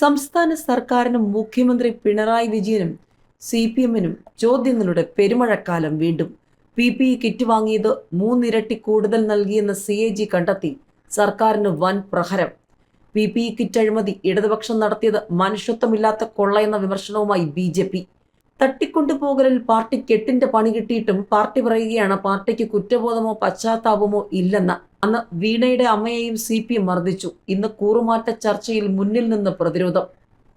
സംസ്ഥാന സർക്കാരിനും മുഖ്യമന്ത്രി പിണറായി വിജയനും സി പി എമ്മിനും ചോദ്യങ്ങളുടെ പെരുമഴക്കാലം വീണ്ടും. പി പി ഇ കിറ്റ് വാങ്ങിയത് മൂന്നിരട്ടി കൂടുതൽ നൽകിയെന്ന് സി എ ജി കണ്ടെത്തി സർക്കാരിന് വൻ പ്രഹരം. പി പി ഇ കിറ്റ് അഴിമതി ഇടതുപക്ഷം നടത്തിയത് മനുഷ്യത്വമില്ലാത്ത കൊള്ളയെന്ന വിമർശനവുമായി ബി ജെ പി. തട്ടിക്കൊണ്ടുപോകലിൽ പാർട്ടി കെട്ടിന്റെ പണി കിട്ടിയിട്ടും പാർട്ടി പറയുകയാണ് പാർട്ടിക്ക് കുറ്റബോധമോ പശ്ചാത്താപമോ ഇല്ലെന്ന് അന്ന് വീണയുടെ അമ്മയെയും സി പി എം മർദ്ദിച്ചു. ഇന്ന് കൂറുമാറ്റ ചർച്ചയിൽ മുന്നിൽ നിന്ന് പ്രതിരോധം.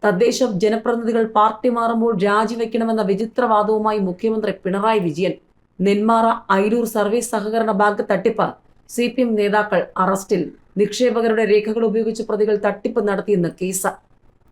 തദ്ദേശ ജനപ്രതിനിധികൾ പാർട്ടി മാറുമ്പോൾ രാജിവെക്കണമെന്ന വിചിത്രവാദവുമായി മുഖ്യമന്ത്രി പിണറായി വിജയൻ. നെന്മാറ ഐരൂർ സർവീസ് സഹകരണ ബാങ്ക് തട്ടിപ്പ്. സി പി എം നേതാക്കൾ അറസ്റ്റിൽ. നിക്ഷേപകരുടെ രേഖകൾ ഉപയോഗിച്ച് പ്രതികൾ തട്ടിപ്പ് നടത്തിയെന്ന് കേസ്.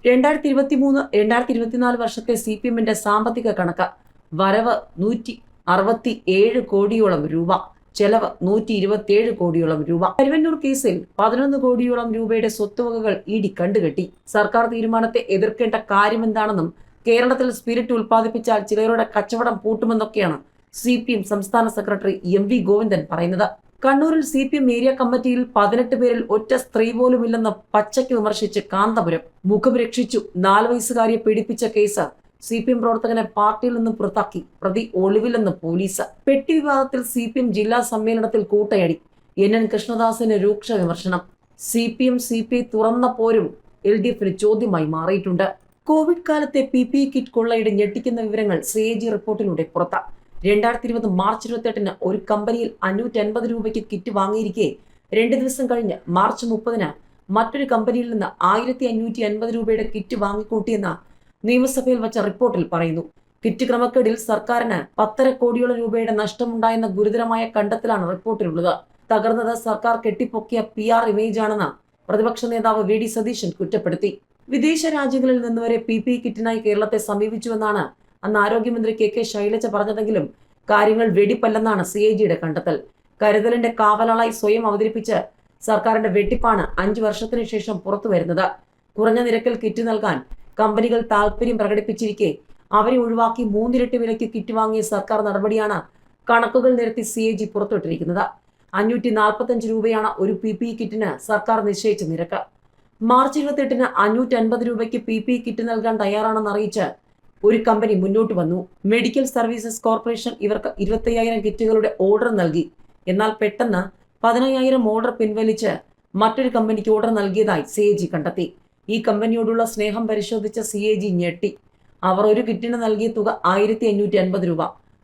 രണ്ടായിരത്തി ഇരുപത്തി മൂന്ന് രണ്ടായിരത്തി ഇരുപത്തിനാല് വർഷത്തെ സി പി എമ്മിന്റെ സാമ്പത്തിക കണക്ക്. വരവ് നൂറ്റി അറുപത്തി ഏഴ് കോടിയോളം രൂപ. ചെലവ് നൂറ്റി ഇരുപത്തിയേഴ് കോടിയോളം രൂപ. കരുവന്നൂർ കേസിൽ പതിനൊന്ന് കോടിയോളം രൂപയുടെ സ്വത്തുവകകൾ ഇഡി കണ്ടുകെട്ടി. സർക്കാർ തീരുമാനത്തെ എതിർക്കേണ്ട കാര്യമെന്താണെന്നും കേരളത്തിൽ സ്പിരിറ്റ് ഉൽപ്പാദിപ്പിച്ചാൽ ചിലരുടെ കച്ചവടം പൂട്ടുമെന്നൊക്കെയാണ് സി പി എം സംസ്ഥാന സെക്രട്ടറി എം വി ഗോവിന്ദൻ പറയുന്നത്. കണ്ണൂരിൽ സി പി എം ഏരിയ കമ്മിറ്റിയിൽ പതിനെട്ട് പേരിൽ ഒറ്റ സ്ത്രീ പോലുമില്ലെന്ന് പച്ചയ്ക്ക് വിമർശിച്ച് കാന്തപുരം. മുഖം രക്ഷിച്ചു നാല് വയസ്സുകാരിയെ പീഡിപ്പിച്ച കേസ് സി പി എം പ്രവർത്തകനെ പാർട്ടിയിൽ നിന്ന് പുറത്താക്കി. പ്രതി ഒളിവിലെന്ന് പോലീസ്. പെട്ടി വിവാദത്തിൽ സി പി എം ജില്ലാ സമ്മേളനത്തിൽ കൂട്ടയടി. എൻ എൻ കൃഷ്ണദാസിന് രൂക്ഷ വിമർശനം. C P M C P I തുറന്ന പോരും എൽ ഡി എഫിന് ചോദ്യമായി മാറിയിട്ടുണ്ട്. കോവിഡ് കാലത്തെ പി പി കിറ്റ് കൊള്ളയുടെ ഞെട്ടിക്കുന്ന വിവരങ്ങൾ സി എ ജി റിപ്പോർട്ടിലൂടെ പുറത്ത്. രണ്ടായിരത്തി ഇരുപത് മാർച്ച് ഇരുപത്തെട്ടിന് ഒരു കമ്പനിയിൽ അഞ്ഞൂറ്റി അൻപത് രൂപയ്ക്ക് കിറ്റ് വാങ്ങിയിരിക്കെ. രണ്ട് ദിവസം കഴിഞ്ഞ് മാർച്ച് മുപ്പതിന് മറ്റൊരു കമ്പനിയിൽ നിന്ന് ആയിരത്തി അഞ്ഞൂറ്റി അൻപത് രൂപയുടെ കിറ്റ് വാങ്ങിക്കൂട്ടിയെന്ന നിയമസഭയിൽ വച്ച റിപ്പോർട്ടിൽ പറയുന്നു. കിറ്റ് ക്രമക്കേടിൽ സർക്കാരിന് പത്തര കോടിയോളം രൂപയുടെ നഷ്ടമുണ്ടായെന്ന ഗുരുതരമായ കണ്ടെത്തലാണ് റിപ്പോർട്ടിലുള്ളത്. തകർന്നത് സർക്കാർ കെട്ടിപ്പൊക്കിയ പി ആർ ഇമേജാണെന്ന് പ്രതിപക്ഷ നേതാവ് വി ഡി സതീശൻ കുറ്റപ്പെടുത്തി. വിദേശ രാജ്യങ്ങളിൽ നിന്ന് വരെ പി പി കിറ്റിനായി കേരളത്തെ സമീപിച്ചുവെന്നാണ് അന്ന് ആരോഗ്യമന്ത്രി കെ കെ ശൈലജ പറഞ്ഞതെങ്കിലും കാര്യങ്ങൾ വെടിപ്പല്ലെന്നാണ് സി എ ജിയുടെ കണ്ടെത്തൽ. കരുതലിന്റെ കാവലാളായി സ്വയം അവതരിപ്പിച്ച് സർക്കാരിന്റെ വെട്ടിപ്പാണ് അഞ്ചു വർഷത്തിനു ശേഷം പുറത്തു വരുന്നത് കുറഞ്ഞ നിരക്കിൽ കിറ്റ് നൽകാൻ കമ്പനികൾ താൽപര്യം പ്രകടിപ്പിച്ചിരിക്കെ. അവരെ ഒഴിവാക്കി മൂന്നിരട്ടി വിലയ്ക്ക് കിറ്റ് വാങ്ങിയ സർക്കാർ നടപടിയാണ് കണക്കുകൾ നിരത്തി സി എ ജി പുറത്തുവിട്ടിരിക്കുന്നത്. അഞ്ഞൂറ്റി നാൽപ്പത്തഞ്ച് രൂപയാണ് ഒരു പി പി കിറ്റിന് സർക്കാർ നിശ്ചയിച്ച നിരക്ക്. മാർച്ച് ഇരുപത്തെട്ടിന് അഞ്ഞൂറ്റി അൻപത് രൂപയ്ക്ക് പി പി കിറ്റ് നൽകാൻ തയ്യാറാണെന്ന് അറിയിച്ച് ഒരു കമ്പനി മുന്നോട്ട് വന്നു. മെഡിക്കൽ സർവീസസ് കോർപ്പറേഷൻ ഇവർക്ക് ഇരുപത്തയ്യായിരം കിറ്റുകളുടെ ഓർഡർ നൽകി. എന്നാൽ പെട്ടെന്ന് പതിനയ്യായിരം ഓർഡർ പിൻവലിച്ച് മറ്റൊരു കമ്പനിക്ക് ഓർഡർ നൽകിയതായി സി കണ്ടെത്തി. ഈ കമ്പനിയോടുള്ള സ്നേഹം പരിശോധിച്ച സി എ ജി ഞെട്ടി. അവർ ഒരു കിറ്റിന് നൽകിയ തുക ആയിരത്തി അഞ്ഞൂറ്റി അൻപത് രൂപ.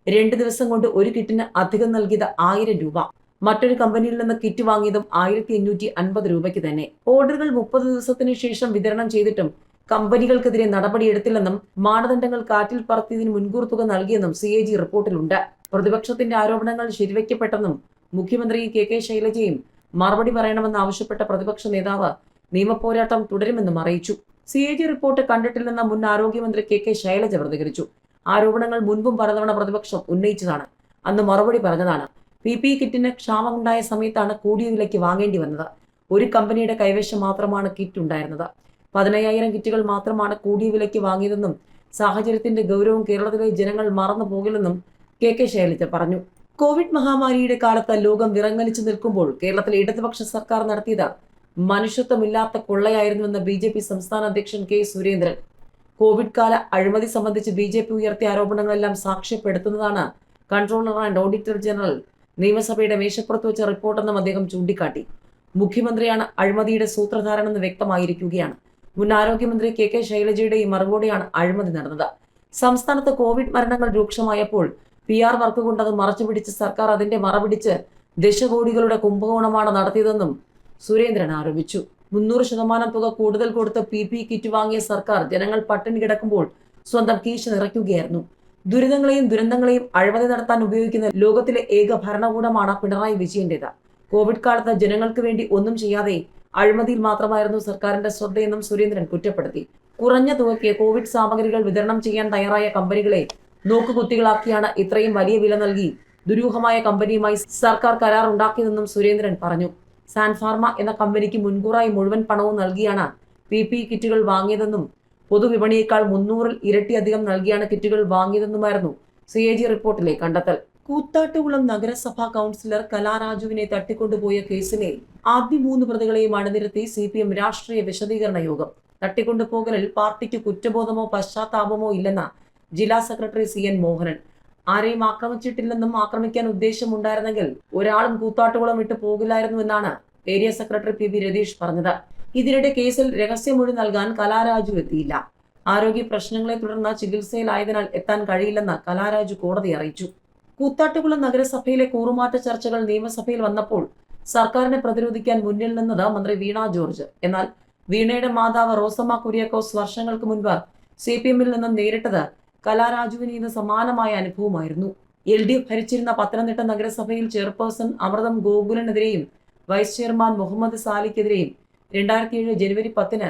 രണ്ട് ദിവസം കൊണ്ട് ഒരു കിറ്റിന് അധികം നൽകിയത് ആയിരം രൂപ. മറ്റൊരു കമ്പനിയിൽ നിന്ന് കിറ്റ് വാങ്ങിയതും ആയിരത്തി അഞ്ഞൂറ്റി അൻപത് രൂപയ്ക്ക് തന്നെ. ഓർഡറുകൾ മുപ്പത് ദിവസത്തിന് ശേഷം വിതരണം ചെയ്തിട്ടും കമ്പനികൾക്കെതിരെ നടപടിയെടുത്തില്ലെന്നും മാനദണ്ഡങ്ങൾ കാറ്റിൽ പറത്തിയതിന് മുൻകൂർ തുക നൽകിയെന്നും സി എ ജി റിപ്പോർട്ടിലുണ്ട്. പ്രതിപക്ഷത്തിന്റെ ആരോപണങ്ങൾ ശരിവയ്ക്കപ്പെട്ടെന്നും മുഖ്യമന്ത്രി കെ കെ ശൈലജയും മറുപടി പറയണമെന്ന് ആവശ്യപ്പെട്ട പ്രതിപക്ഷ നേതാവ് നിയമപോരാട്ടം തുടരുമെന്നും അറിയിച്ചു. സി എ ജി റിപ്പോർട്ട് കണ്ടിട്ടില്ലെന്ന മുൻ ആരോഗ്യമന്ത്രി കെ കെ ശൈലജ പ്രതികരിച്ചു. ആരോപണങ്ങൾ മുൻപും പലതവണ പ്രതിപക്ഷം ഉന്നയിച്ചതാണ്. അന്ന് മറുപടി പറഞ്ഞതാണ് പി പി കിറ്റിന് ക്ഷാമമുണ്ടായ സമയത്താണ് കൂടിയ വിലയ്ക്ക് വാങ്ങേണ്ടി വന്നത്. ഒരു കമ്പനിയുടെ കൈവശം മാത്രമാണ് കിറ്റ് ഉണ്ടായിരുന്നത്. പതിനയ്യായിരം കിറ്റുകൾ മാത്രമാണ് കൂടിയ വിലയ്ക്ക് വാങ്ങിയതെന്നും സാഹചര്യത്തിന്റെ ഗൗരവം കേരളത്തിലെ ജനങ്ങൾ മറന്നു പോകില്ലെന്നും കെ കെ ശൈലജ പറഞ്ഞു. കോവിഡ് മഹാമാരിയുടെ കാലത്ത് ലോകം വിറങ്ങലിച്ചു നിൽക്കുമ്പോൾ കേരളത്തിലെ ഇടതുപക്ഷ സർക്കാർ നടത്തിയത് മനുഷ്യത്വമില്ലാത്ത കൊള്ളയായിരുന്നുവെന്ന് ബി ജെ പി സംസ്ഥാന അധ്യക്ഷൻ കെ സുരേന്ദ്രൻ. കോവിഡ് കാല അഴിമതി സംബന്ധിച്ച് ബി ജെ പി ഉയർത്തിയ ആരോപണങ്ങളെല്ലാം സാക്ഷ്യപ്പെടുത്തുന്നതാണ് കൺട്രോളർ ആൻഡ് ഓഡിറ്റർ ജനറൽ നിയമസഭയുടെ മേശപ്പുറത്ത് വെച്ച റിപ്പോർട്ടെന്നും അദ്ദേഹം ചൂണ്ടിക്കാട്ടി. മുഖ്യമന്ത്രിയാണ് അഴിമതിയുടെ സൂത്രധാരനെന്ന് വ്യക്തമായിരിക്കുകയാണ്. മുൻ ആരോഗ്യമന്ത്രി കെ കെ ശൈലജയുടെ ഈ മറുപടിയാണ് അഴിമതി നടന്നത്. സംസ്ഥാനത്ത് കോവിഡ് മരണങ്ങൾ രൂക്ഷമായപ്പോൾ പി ആർ വർക്ക് കൊണ്ട് അത് മറച്ചുപിടിച്ച് സർക്കാർ അതിന്റെ മറപിടിച്ച് ദശകോടികളുടെ കുംഭകോണമാണ് നടത്തിയതെന്നും സുരേന്ദ്രൻ ആരോപിച്ചു. മുന്നൂറ് ശതമാനം തുക കൂടുതൽ കൊടുത്ത് പി പി കിറ്റ് വാങ്ങിയ സർക്കാർ ജനങ്ങൾ പട്ടിണി കിടക്കുമ്പോൾ സ്വന്തം കീശ നിറയ്ക്കുകയായിരുന്നു. ദുരിതങ്ങളെയും ദുരന്തങ്ങളെയും അഴിമതി നടത്താൻ ഉപയോഗിക്കുന്ന ലോകത്തിലെ ഏക ഭരണകൂടമാണ് പിണറായി വിജയന്റേത്. കോവിഡ് കാലത്ത് ജനങ്ങൾക്ക് വേണ്ടി ഒന്നും ചെയ്യാതെ അഴിമതിയിൽ മാത്രമായിരുന്നു സർക്കാരിന്റെ ശ്രദ്ധയെന്നും സുരേന്ദ്രൻ കുറ്റപ്പെടുത്തി. കുറഞ്ഞ തുകയ്ക്ക് കോവിഡ് സാമഗ്രികൾ വിതരണം ചെയ്യാൻ തയ്യാറായ കമ്പനികളെ നോക്കുകുത്തികളാക്കിയാണ് ഇത്രയും വലിയ വില നൽകി ദുരൂഹമായ കമ്പനിയുമായി സർക്കാർ കരാർ ഉണ്ടാക്കിയതെന്നും സുരേന്ദ്രൻ പറഞ്ഞു. സാൻഫാർമ എന്ന കമ്പനിക്ക് മുൻകൂറായി മുഴുവൻ പണവും നൽകിയാണ് പി പി കിറ്റുകൾ വാങ്ങിയതെന്നും പൊതുവിപണിയേക്കാൾ മുന്നൂറിൽ ഇരട്ടിയധികം നൽകിയാണ് കിറ്റുകൾ വാങ്ങിയതെന്നുമായിരുന്നു സി എ ജി റിപ്പോർട്ടിലെ കണ്ടെത്തൽ. കൂത്താട്ടുകുളം നഗരസഭാ കൗൺസിലർ കലാരാജുവിനെ തട്ടിക്കൊണ്ടുപോയ കേസിലെ ആദ്യ മൂന്ന് പ്രതികളെയും അണിനിരത്തി സി പി എം രാഷ്ട്രീയ വിശദീകരണ യോഗം. തട്ടിക്കൊണ്ടുപോകലിൽ പാർട്ടിക്ക് കുറ്റബോധമോ പശ്ചാത്താപമോ ഇല്ലെന്ന ജില്ലാ സെക്രട്ടറി സി എൻ മോഹനൻ. ആരെയും ആക്രമിച്ചിട്ടില്ലെന്നും ആക്രമിക്കാൻ ഉദ്ദേശമുണ്ടായിരുന്നെങ്കിൽ ഒരാളും കൂത്താട്ടുകുളം വിട്ടു പോകില്ലായിരുന്നു എന്നാണ് ഏരിയ സെക്രട്ടറി പി രതീഷ് പറഞ്ഞത്. ഇതിനിടെ കേസിൽ രഹസ്യമൊഴി നൽകാൻ കലാരാജു എത്തിയില്ല. ആരോഗ്യ പ്രശ്നങ്ങളെ തുടർന്ന് ചികിത്സയിലായതിനാൽ എത്താൻ കഴിയില്ലെന്ന് കലാരാജു കോടതി അറിയിച്ചു. കൂത്താട്ടുകുളം നഗരസഭയിലെ കൂറുമാറ്റ ചർച്ചകൾ നിയമസഭയിൽ വന്നപ്പോൾ സർക്കാരിനെ പ്രതിരോധിക്കാൻ മുന്നിൽ നിന്നത് മന്ത്രി വീണ ജോർജ്. എന്നാൽ വീണയുടെ മാതാവ് റോസമ്മ കുര്യാക്കോസ് വർഷങ്ങൾക്ക് മുൻപ് സി പി എമ്മിൽ നിന്നും നേരിട്ടത് കലാരാജുവിന് ഇന്ന് സമാനമായ അനുഭവമായിരുന്നു. എൽ ഡി എഫ് ഭരിച്ചിരുന്ന പത്തനംതിട്ട നഗരസഭയിൽ ചെയർപേഴ്സൺ അമൃതം ഗോകുലനെതിരെയും വൈസ് ചെയർമാൻ മുഹമ്മദ് സാലിക്കെതിരെയും രണ്ടായിരത്തി ഏഴ് ജനുവരി പത്തിന്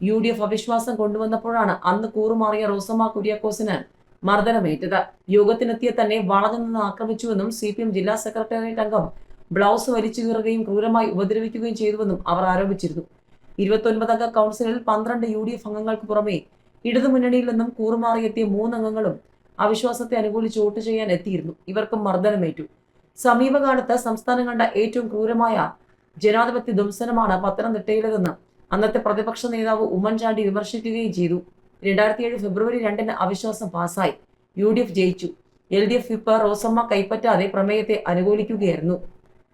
യു ഡി എഫ് അവിശ്വാസം കൊണ്ടുവന്നപ്പോഴാണ് അന്ന് കൂറുമാറിയ റോസമ്മ കുര്യാക്കോസിന് മർദ്ദനമേറ്റത്. യോഗത്തിനെത്തിയ തന്നെ വളഞ്ഞു നിന്ന് ആക്രമിച്ചുവെന്നും സി പി എം ജില്ലാ സെക്രട്ടേറിയറ്റ് അംഗം ബ്ലൗസ് വലിച്ചു കീറുകയും ക്രൂരമായി ഉപദ്രവിക്കുകയും ചെയ്തുവെന്നും അവർ ആരോപിച്ചിരുന്നു. ഇരുപത്തൊൻപതംഗ കൗൺസിലിൽ പന്ത്രണ്ട് യു ഡി എഫ് അംഗങ്ങൾക്ക് പുറമെ ഇടതുമുന്നണിയിൽ നിന്നും കൂറുമാറിയെത്തിയ മൂന്നംഗങ്ങളും അവിശ്വാസത്തെ അനുകൂലിച്ച് വോട്ട് ചെയ്യാൻ എത്തിയിരുന്നു. ഇവർക്ക് മർദ്ദനമേറ്റു. സമീപകാലത്ത് സംസ്ഥാനം കണ്ട ഏറ്റവും ക്രൂരമായ ജനാധിപത്യ ധ്വംസനമാണ് പത്തനംതിട്ടയിലേതെന്ന് അന്നത്തെ പ്രതിപക്ഷ നേതാവ് ഉമ്മൻചാണ്ടി വിമർശിക്കുകയും ചെയ്തു. രണ്ടായിരത്തി ഏഴ് ഫെബ്രുവരി രണ്ടിന് അവിശ്വാസം പാസായി. യു ഡി എഫ് ജയിച്ചു. L D F whip Rosamma കൈപ്പറ്റാതെ പ്രമേയത്തെ അനുകൂലിക്കുകയായിരുന്നു.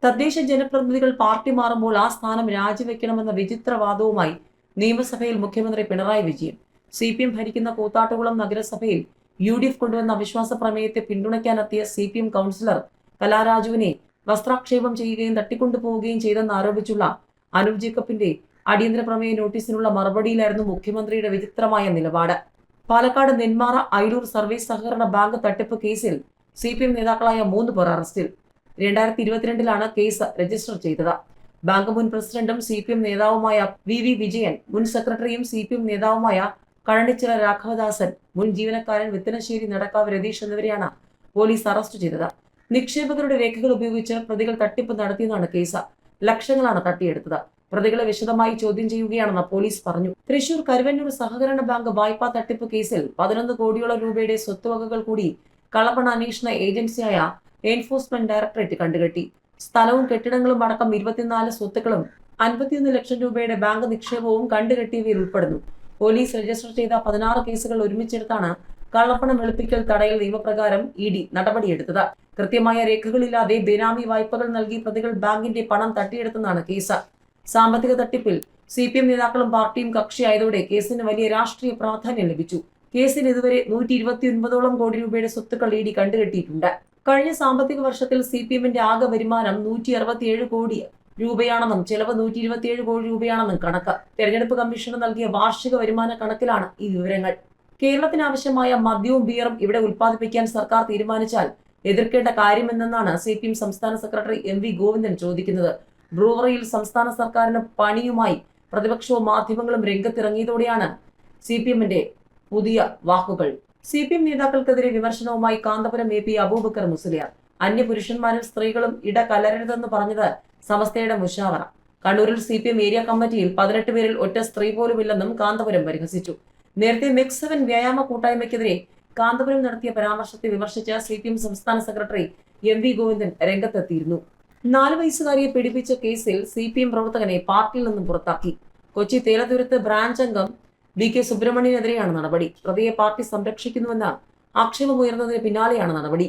തദ്ദേശ ജനപ്രതിനിധികൾ പാർട്ടി മാറുമ്പോൾ ആ സ്ഥാനം രാജിവെക്കണമെന്ന വിചിത്രവാദവുമായി നിയമസഭയിൽ മുഖ്യമന്ത്രി Pinarayi Vijayan C P M ഭരിക്കുന്ന കൂത്താട്ടുകുളം നഗരസഭയിൽ യു ഡി എഫ് കൊണ്ടുവന്ന അവിശ്വാസ പ്രമേയത്തെ പിന്തുണയ്ക്കാനെത്തിയ സി പി എം കൗൺസിലർ കലാരാജുവിനെ വസ്ത്രാക്ഷേപം ചെയ്യുകയും തട്ടിക്കൊണ്ടുപോവുകയും ചെയ്തെന്ന് ആരോപിച്ചുള്ള അനൂപ് ജേക്കബിന്റെ അടിയന്തര പ്രമേയ നോട്ടീസിനുള്ള മറുപടിയിലായിരുന്നു മുഖ്യമന്ത്രിയുടെ വിചിത്രമായ നിലപാട്. പാലക്കാട് നെന്മാറ അയിലൂർ സർവീസ് സഹകരണ ബാങ്ക് തട്ടിപ്പ് കേസിൽ സി പി എം നേതാക്കളായ മൂന്ന് പേർ അറസ്റ്റിൽ. രണ്ടായിരത്തി ഇരുപത്തിരണ്ടിലാണ് കേസ് രജിസ്റ്റർ ചെയ്തത്. ബാങ്ക് മുൻ പ്രസിഡന്റും സി പി എം നേതാവുമായ വി വി വിജയൻ മുൻ സെക്രട്ടറിയും സി പി എം നേതാവുമായ കഴണിച്ചിറ രാഘവദാസൻ മുൻ ജീവനക്കാരൻ വിത്തനശ്ശേരി നടക്കാവ് രതീഷ് എന്നിവരെയാണ് പോലീസ് അറസ്റ്റ് ചെയ്തത്. നിക്ഷേപകരുടെ രേഖകൾ ഉപയോഗിച്ച് പ്രതികൾ തട്ടിപ്പ് നടത്തിയെന്നാണ് കേസ്. ലക്ഷങ്ങളാണ് തട്ടിയെടുത്തത്. പ്രതികളെ വിശദമായി ചോദ്യം ചെയ്യുകയാണെന്ന് പോലീസ് പറഞ്ഞു. തൃശൂർ കരുവന്നൂർ സഹകരണ ബാങ്ക് വായ്പാ തട്ടിപ്പ് കേസിൽ പതിനൊന്ന് കോടിയോളം രൂപയുടെ സ്വത്തുവകകൾ കൂടി കള്ളപ്പണ അന്വേഷണ ഏജൻസിയായ എൻഫോഴ്സ്മെന്റ് ഡയറക്ടറേറ്റ് കണ്ടുകെട്ടി. സ്ഥലവും കെട്ടിടങ്ങളും അടക്കം ഇരുപത്തിനാല് സ്വത്തുക്കളും അൻപത്തിയൊന്ന് ലക്ഷം രൂപയുടെ ബാങ്ക് നിക്ഷേപവും കണ്ടുകെട്ടിയവയിൽ ഉൾപ്പെടുന്നു. പോലീസ് രജിസ്റ്റർ ചെയ്ത പതിനാറ് കേസുകൾ ഒരുമിച്ചെടുത്താണ് കള്ളപ്പണം വെളുപ്പിക്കൽ തടയൽ നിയമപ്രകാരം ഇ ഡി നടപടിയെടുത്തത്. കൃത്യമായ രേഖകളില്ലാതെ ബേനാമി വായ്പകൾ നൽകി പ്രതികൾ ബാങ്കിന്റെ പണം തട്ടിയെടുത്തെന്നാണ് കേസ്. സാമ്പത്തിക തട്ടിപ്പിൽ സി പി എം നേതാക്കളും പാർട്ടിയും കക്ഷിയായതോടെ കേസിന് വലിയ രാഷ്ട്രീയ പ്രാധാന്യം ലഭിച്ചു. കേസിൽ ഇതുവരെ നൂറ്റി ഇരുപത്തി ഒൻപതോളം കോടി രൂപയുടെ സ്വത്തുക്കൾ ഇ ഡി കണ്ടുകെട്ടിയിട്ടുണ്ട്. കഴിഞ്ഞ സാമ്പത്തിക വർഷത്തിൽ സി പി എമ്മിന്റെ ആകെ വരുമാനം നൂറ്റി അറുപത്തിയേഴ് കോടി രൂപയാണെന്നും ചെലവ് നൂറ്റി ഇരുപത്തിയേഴ് കോടി രൂപയാണെന്നും കണക്ക്. തെരഞ്ഞെടുപ്പ് കമ്മീഷന് നൽകിയ വാർഷിക വരുമാന കണക്കിലാണ് ഈ വിവരങ്ങൾ. കേരളത്തിന് ആവശ്യമായ മദ്യവും ബിയറും ഇവിടെ ഉൽപ്പാദിപ്പിക്കാൻ സർക്കാർ തീരുമാനിച്ചാൽ എതിർക്കേണ്ട കാര്യമെന്നാണ് സി പി എം സംസ്ഥാന സെക്രട്ടറി എം വി ഗോവിന്ദൻ ചോദിക്കുന്നത്. ബ്രൂവറിയിൽ സംസ്ഥാന സർക്കാരിന് പണിയുമായി പ്രതിപക്ഷവും മാധ്യമങ്ങളും രംഗത്തിറങ്ങിയതോടെയാണ് സി പി എമ്മിന്റെ പുതിയ വാക്കുകൾ. സി പി എം നേതാക്കൾക്കെതിരെ വിമർശനവുമായി കാന്തപുരം എ പി അബൂബക്കർ മുസ്ലിയാർ. അന്യപുരുഷന്മാരും സ്ത്രീകളും ഇട കലരരുതെന്ന് പറഞ്ഞത് സമസ്തയുടെ മുഷാവറ. കണ്ണൂരിൽ സി പി എം ഏരിയ കമ്മിറ്റിയിൽ പതിനെട്ട് പേരിൽ ഒറ്റ സ്ത്രീ പോലുമില്ലെന്നും കാന്തപുരം പരിഹസിച്ചു. നേരത്തെ മെക് സെവൻ വ്യായാമ കൂട്ടായ്മയ്ക്കെതിരെ കാന്തപുരം നടത്തിയ പരാമർശത്തെ വിമർശിച്ച സി പി എം സംസ്ഥാന സെക്രട്ടറി എം വി ഗോവിന്ദൻ രംഗത്തെത്തിയിരുന്നു. നാല് വയസ്സുകാരിയെ പീഡിപ്പിച്ച കേസിൽ സി പി എം പ്രവർത്തകനെ പാർട്ടിയിൽ നിന്നും പുറത്താക്കി. കൊച്ചി തേലതുരത്ത് ബ്രാഞ്ച് അംഗം വി കെ സുബ്രഹ്മണ്യനെതിരെയാണ് നടപടി. പ്രതിയെ പാർട്ടി സംരക്ഷിക്കുന്നുവെന്ന ആക്ഷേപമുയർന്നതിന് പിന്നാലെയാണ് നടപടി.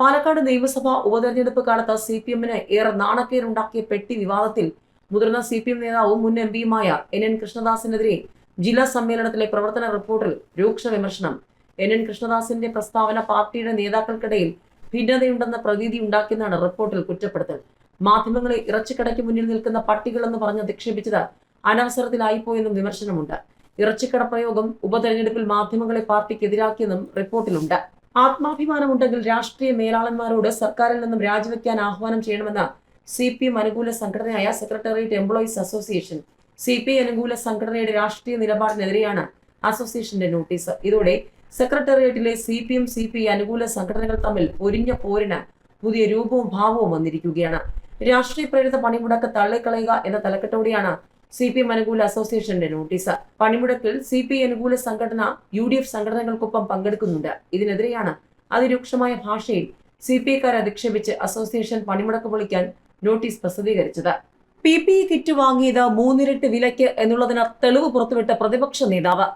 പാലക്കാട് നിയമസഭാ ഉപതെരഞ്ഞെടുപ്പ് കാലത്ത് സി പി എമ്മിന് ഏറെ നാണക്കേരുണ്ടാക്കിയ പെട്ടി വിവാദത്തിൽ മുതിർന്ന സി പി എം നേതാവും മുൻ എം പിയുമായ എൻ എൻ കൃഷ്ണദാസിനെതിരെ ജില്ലാ സമ്മേളനത്തിലെ പ്രവർത്തന റിപ്പോർട്ടിൽ രൂക്ഷ വിമർശനം. എൻ എൻ കൃഷ്ണദാസിന്റെ പ്രസ്താവന പാർട്ടിയുടെ നേതാക്കൾക്കിടയിൽ ഭിന്നതയുണ്ടെന്ന പ്രതീതി ഉണ്ടാക്കിയെന്നാണ് റിപ്പോർട്ടിൽ കുറ്റപ്പെടുത്തൽ. മാധ്യമങ്ങളെ ഇറച്ചിക്കടയ്ക്ക് മുന്നിൽ നിൽക്കുന്ന പട്ടികളെന്ന് പറഞ്ഞ് അധിക്ഷേപിച്ചത് അനവസരത്തിലായിപ്പോയെന്നും വിമർശനമുണ്ട്. ഇറച്ചിക്കട പ്രയോഗം ഉപതെരഞ്ഞെടുപ്പിൽ മാധ്യമങ്ങളെ പാർട്ടിക്കെതിരാക്കിയെന്നും റിപ്പോർട്ടിലുണ്ട്. ആത്മാഭിമാനമുണ്ടെങ്കിൽ രാഷ്ട്രീയ മേലാളന്മാരോട് സർക്കാരിൽ നിന്നും രാജിവെക്കാൻ ആഹ്വാനം ചെയ്യണമെന്ന് സി പി എം അനുകൂല സംഘടനയായ secretariat employees association. C P അനുകൂല സംഘടനയുടെ രാഷ്ട്രീയ നിലപാടിനെതിരെയാണ് അസോസിയേഷന്റെ നോട്ടീസ്. ഇതോടെ സെക്രട്ടേറിയറ്റിലെ C P M C P അനുകൂല സംഘടനകൾ തമ്മിൽ ഒരിഞ്ഞ പോരിന് പുതിയ രൂപവും ഭാവവും വന്നിരിക്കുകയാണ്. രാഷ്ട്രീയ പ്രേരിത പണിമുടക്ക് തള്ളിക്കളയുക എന്ന തലക്കെട്ടോടെയാണ് സി പി എം അനുകൂല അസോസിയേഷന്റെ നോട്ടീസ് പണിമുടക്കിൽ സി പി ഐ അനുകൂല സംഘടന യു ഡി എഫ് സംഘടനകൾക്കൊപ്പം പങ്കെടുക്കുന്നുണ്ട്. ഇതിനെതിരെയാണ് അതിരൂക്ഷമായ ഭാഷയിൽ സി പി ഐക്കാരെ അധിക്ഷേപിച്ച് അസോസിയേഷൻ പണിമുടക്ക് പൊളിക്കാൻ നോട്ടീസ് പ്രസിദ്ധീകരിച്ചത്. പി പി ഇ കിറ്റ് വാങ്ങിയത് മൂന്നിരട്ടി വിലയ്ക്ക് എന്നുള്ളതിന് തെളിവ് പുറത്തുവിട്ട പ്രതിപക്ഷ നേതാവ്.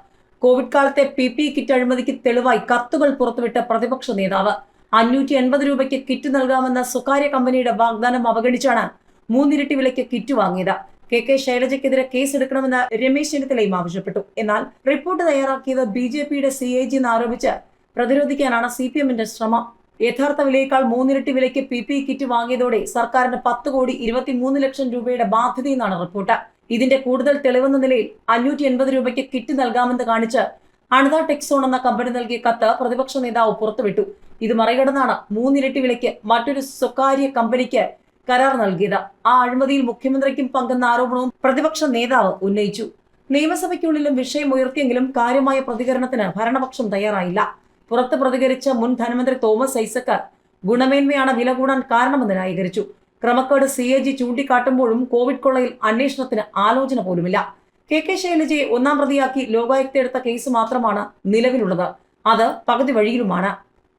കോവിഡ് കാലത്തെ പി പി ഇ കിറ്റ് അഴിമതിക്ക് തെളിവായി കത്തുകൾ പുറത്തുവിട്ട പ്രതിപക്ഷ നേതാവ്. അഞ്ഞൂറ്റി എൺപത് രൂപയ്ക്ക് കിറ്റ് നൽകാമെന്ന സ്വകാര്യ കമ്പനിയുടെ വാഗ്ദാനം അവഗണിച്ചാണ് മൂന്നിരട്ടി വിലയ്ക്ക് കിറ്റ് വാങ്ങിയത്. കെ കെ ശൈലജയ്ക്കെതിരെ കേസെടുക്കണമെന്ന് രമേശ് ചെന്നിത്തലയും ആവശ്യപ്പെട്ടു. എന്നാൽ റിപ്പോർട്ട് തയ്യാറാക്കിയത് ബി ജെ പിയുടെ സി എ ജി എന്നാരോപിച്ച് പ്രതിരോധിക്കാനാണ് സി പി എമ്മിന്റെ ശ്രമം. യഥാർത്ഥ വിലയേക്കാൾ മൂന്നിരട്ടി വിലയ്ക്ക് പി പി കിറ്റ് വാങ്ങിയതോടെ സർക്കാരിന് പത്ത് കോടി ഇരുപത്തിമൂന്ന് ലക്ഷം രൂപയുടെ ബാധ്യതയെന്നാണ് റിപ്പോർട്ട്. ഇതിന്റെ കൂടുതൽ തെളിവെന്ന നിലയിൽ അഞ്ഞൂറ്റി എൺപത് രൂപയ്ക്ക് കിറ്റ് നൽകാമെന്ന് കാണിച്ച് അണിത ടെക്സോൺ എന്ന കമ്പനി നൽകിയ കത്ത് പ്രതിപക്ഷ നേതാവ് പുറത്തുവിട്ടു. ഇത് മറികടന്നാണ് മൂന്നിരട്ടി വിലയ്ക്ക് മറ്റൊരു സ്വകാര്യ കമ്പനിക്ക് കരാർ നൽകിയത്. ആ അഴിമതിയിൽ മുഖ്യമന്ത്രിക്കും പങ്കെന്ന ആരോപണവും പ്രതിപക്ഷ നേതാവ് ഉന്നയിച്ചു. നിയമസഭയ്ക്കുള്ളിലും വിഷയം ഉയർത്തിയെങ്കിലും കാര്യമായ പ്രതികരണത്തിന് ഭരണപക്ഷം തയ്യാറായില്ല. പുറത്ത് പ്രതികരിച്ച മുൻ ധനമന്ത്രി തോമസ് ഐസക്ക് ഗുണമേന്മയാണ് വില കൂടാൻ കാരണമെന്ന് ന്യായീകരിച്ചു. ക്രമക്കേട് സി എ ജി ചൂണ്ടിക്കാട്ടുമ്പോഴും കോവിഡ് കൊള്ളയിൽ അന്വേഷണത്തിന് ആലോചന പോലുമില്ല. കെ കെ ശൈലജയെ ഒന്നാം പ്രതിയാക്കി ലോകായുക്ത എടുത്ത കേസ് മാത്രമാണ് നിലവിലുള്ളത്. അത് പകുതി വഴിയിലുമാണ്.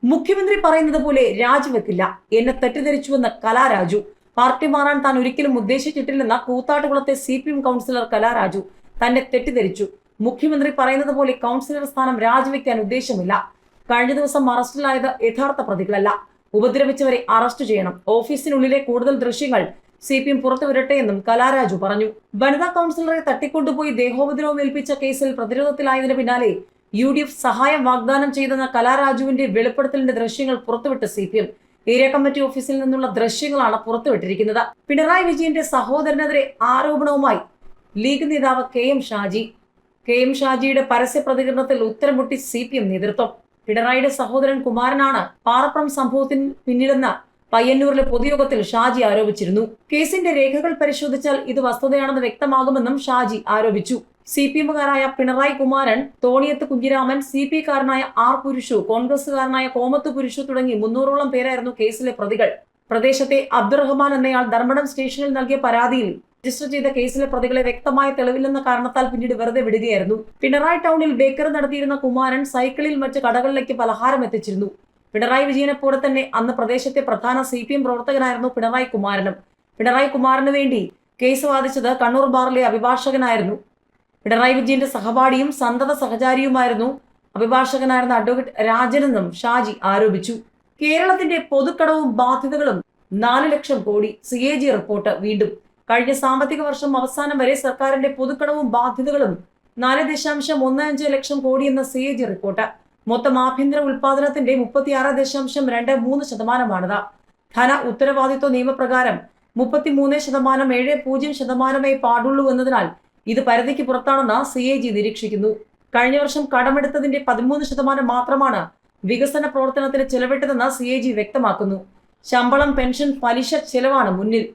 മുഖ്യമന്ത്രി പറയുന്നത് പോലെ രാജിവെക്കില്ല. എന്നെ തെറ്റിദ്ധരിച്ചുവെന്ന് കലാരാജു പാർട്ടി മാറാൻ താൻ ഒരിക്കലും ഉദ്ദേശിച്ചിട്ടില്ലെന്ന കൂത്താട്ടുകുളത്തെ C P M councillor Kalaraju തന്നെ തെറ്റിദ്ധരിച്ചു. മുഖ്യമന്ത്രി പറയുന്നത് പോലെ കൗൺസിലർ സ്ഥാനം രാജിവെക്കാൻ ഉദ്ദേശമില്ല. കഴിഞ്ഞ ദിവസം അറസ്റ്റിലായത് യഥാർത്ഥ പ്രതികളല്ല. ഉപദ്രവിച്ചവരെ അറസ്റ്റ് ചെയ്യണം. ഓഫീസിനുള്ളിലെ കൂടുതൽ ദൃശ്യങ്ങൾ സി പി എം പുറത്തുവിരട്ടെ എന്നും കലാരാജു പറഞ്ഞു. വനിതാ കൗൺസിലറെ തട്ടിക്കൊണ്ടുപോയി ദേഹോപദ്രവം ഏൽപ്പിച്ച കേസിൽ പ്രതിരോധത്തിലായതിനു പിന്നാലെ യു ഡി എഫ് സഹായം വാഗ്ദാനം ചെയ്തെന്ന കലാരാജുവിന്റെ വെളിപ്പെടുത്തലിന്റെ ദൃശ്യങ്ങൾ പുറത്തുവിട്ട C P M area committee ഓഫീസിൽ നിന്നുള്ള ദൃശ്യങ്ങളാണ് പുറത്തുവിട്ടിരിക്കുന്നത്. പിണറായി വിജയന്റെ സഹോദരനെതിരെ ആരോപണവുമായി ലീഗ് നേതാവ് K M Shaji. K M ഷാജിയുടെ പരസ്യ പ്രതികരണത്തിൽ ഉത്തരമുട്ടി സി പി എം നേതൃത്വം. പിണറായിയുടെ സഹോദരൻ കുമാരനാണ് പാറപ്പുറം സംഭവത്തിന് പിന്നിലെന്ന് പയ്യന്നൂരിലെ പൊതുയോഗത്തിൽ ഷാജി ആരോപിച്ചിരുന്നു. കേസിന്റെ രേഖകൾ പരിശോധിച്ചാൽ ഇത് വസ്തുതയാണെന്ന് വ്യക്തമാകുമെന്നും ഷാജി ആരോപിച്ചു. സി പി എമ്മുകാരായ പിണറായി കുമാരൻ തോണിയത്ത് കുഞ്ഞിരാമൻ സി പി കാരനായ ആർ പുരുഷു കോൺഗ്രസുകാരനായ കോമത്ത് പുരുഷു തുടങ്ങി മുന്നൂറോളം പേരായിരുന്നു കേസിലെ പ്രതികൾ. പ്രദേശത്തെ അബ്ദുറഹ്മാൻ എന്നയാൾ ധർമ്മടം സ്റ്റേഷനിൽ നൽകിയ പരാതിയിൽ രജിസ്റ്റർ ചെയ്ത കേസിലെ പ്രതികളെ വ്യക്തമായ തെളിവില്ലെന്ന കാരണത്താൽ പിന്നീട് വെറുതെ വിടുകയായിരുന്നു. പിണറായി ടൗണിൽ ബേക്കറി നടത്തിയിരുന്ന കുമാരൻ സൈക്കിളിൽ മറ്റ് കടകളിലേക്ക് പലഹാരം എത്തിച്ചിരുന്നു. പിണറായി വിജയനെ പോലെ തന്നെ അന്ന് പ്രദേശത്തെ പ്രധാന സി പി എം പ്രവർത്തകനായിരുന്നു പിണറായി കുമാരനും. പിണറായി കുമാരന് വേണ്ടി കേസ് വാദിച്ചത് കണ്ണൂർ ബാറിലെ അഭിഭാഷകനായിരുന്നു. പിണറായി വിജയന്റെ സഹപാഠിയും സന്തത സഹചാരിയുമായിരുന്നു അഭിഭാഷകനായിരുന്ന അഡ്വക്കേറ്റ് രാജനെന്നും ഷാജി ആരോപിച്ചു. കേരളത്തിന്റെ പൊതുക്കടവും ബാധ്യതകളും നാല് lakh crore C A G report വീണ്ടും. കഴിഞ്ഞ സാമ്പത്തിക വർഷം അവസാനം വരെ സർക്കാരിന്റെ പൊതുക്കടവും ബാധ്യതകളും നാല് ദശാംശം ഒന്ന് അഞ്ച് ലക്ഷം കോടി എന്ന സി എ ജി റിപ്പോർട്ട്. മൊത്തം ആഭ്യന്തര ഉൽപാദനത്തിന്റെ മുപ്പത്തിയാറ് ദശാംശം രണ്ട് മൂന്ന് ശതമാനമാണിത്. ധന ഉത്തരവാദിത്വ നിയമപ്രകാരം മുപ്പത്തിമൂന്ന് ശതമാനം ഏഴ് പൂജ്യം ശതമാനമേ പാടുള്ളൂ എന്നതിനാൽ ഇത് പരിധിക്ക് പുറത്താണെന്ന് സി എ ജി നിരീക്ഷിക്കുന്നു. കഴിഞ്ഞ വർഷം കടമെടുത്തതിന്റെ പതിമൂന്ന് ശതമാനം മാത്രമാണ് വികസന പ്രവർത്തനത്തിന് ചെലവിട്ടതെന്ന് സി എ ജി വ്യക്തമാക്കുന്നു. ശമ്പളം പെൻഷൻ പലിശ ചെലവാണ് മുന്നിൽ.